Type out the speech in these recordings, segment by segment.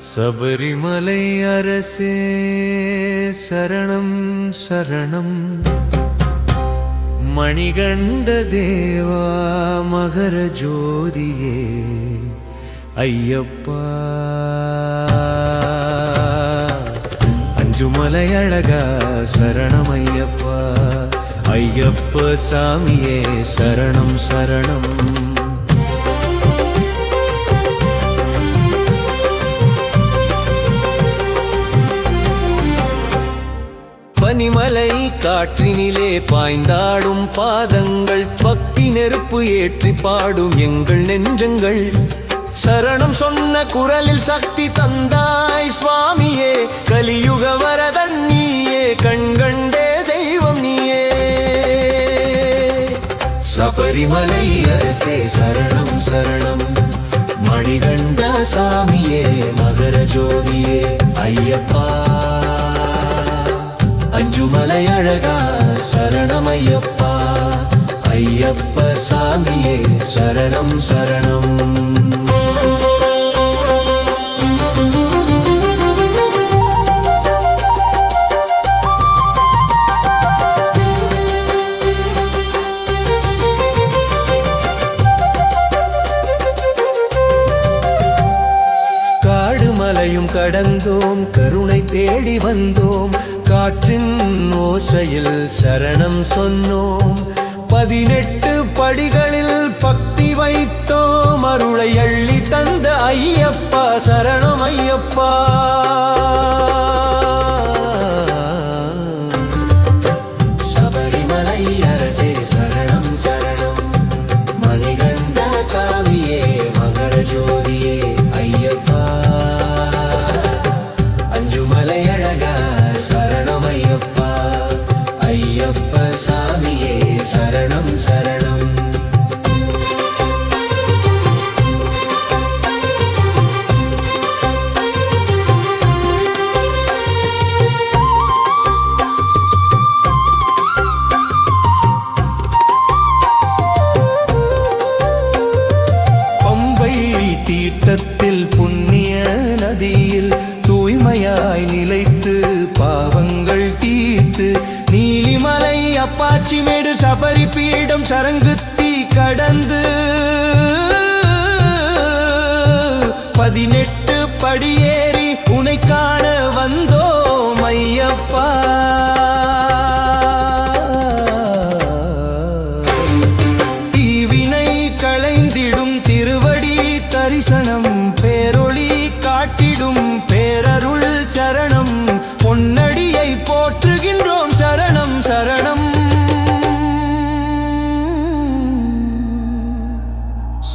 சபரிமலை அரசே சரணம் சரணம். மணிகண்ட தேவா மகர ஜோதியே ஐயப்பா. அஞ்சுமலை அழகா சரணம் ஐயப்பா. ஐயப்ப சாமியே சரணம் சரணம். பனிமலை காற்றினிலே பாய்ந்தாடும் பாதங்கள் பக்தி நெருப்பு ஏற்றி பாடும் எங்கள் நெஞ்சங்கள். சரணம் சொன்ன குரலில் சக்தி தந்தாய் சுவாமியே கலியுக வரதன் நீயே கண்கண்டே தெய்வம் நீயே. சபரிமலை அரசே சரணம் சரணம். மணிகண்ட சாமியே மகர ஜோதியே ஐயப்பா. அஞ்சுமலை அழகா சரணமையப்பா. ஐயப்ப சாமியே சரணம் சரணம். காடு கடந்தோம் கருணை தேடி வந்தோம். காற்றின் ஓசையில் சரணம் சொன்னோம். பதினெட்டு படிகளில் பக்தி வைத்தோம். அருளை அள்ளி தந்த ஐயப்பா சரணம் ஐயப்பா. தீர்த்தத்தில் புண்ணிய நதியில் தூய்மையாய் நிலைத்து பாவங்கள் தீர்த்து நீலிமலை அப்பாச்சிமேடு சபரி பீடம் சரங்குத்தி கடந்து பதினெட்டு படியேறி உனை காண வந்தோம் ஐயப்பா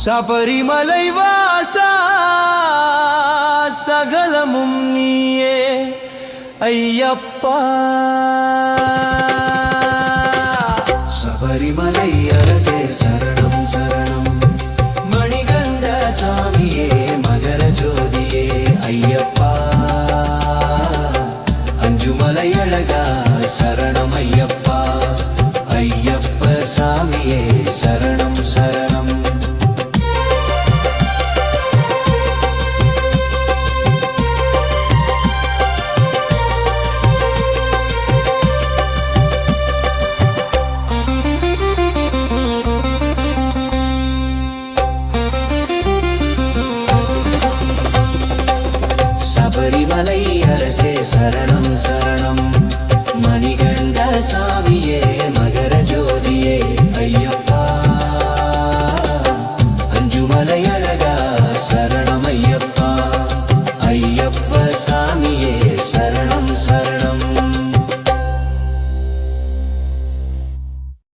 சபரிமலை வாசா சகலமும் நீயே ஐயப்பா சபரிமலை அரசே சரணம் சரணம் மணிகண்ட சாமியே மகர ஜோதியே ஐயப்பா அஞ்சுமலை அழகா சரணம் ஐயப்பா ஐயப்ப சாமியே சரணம்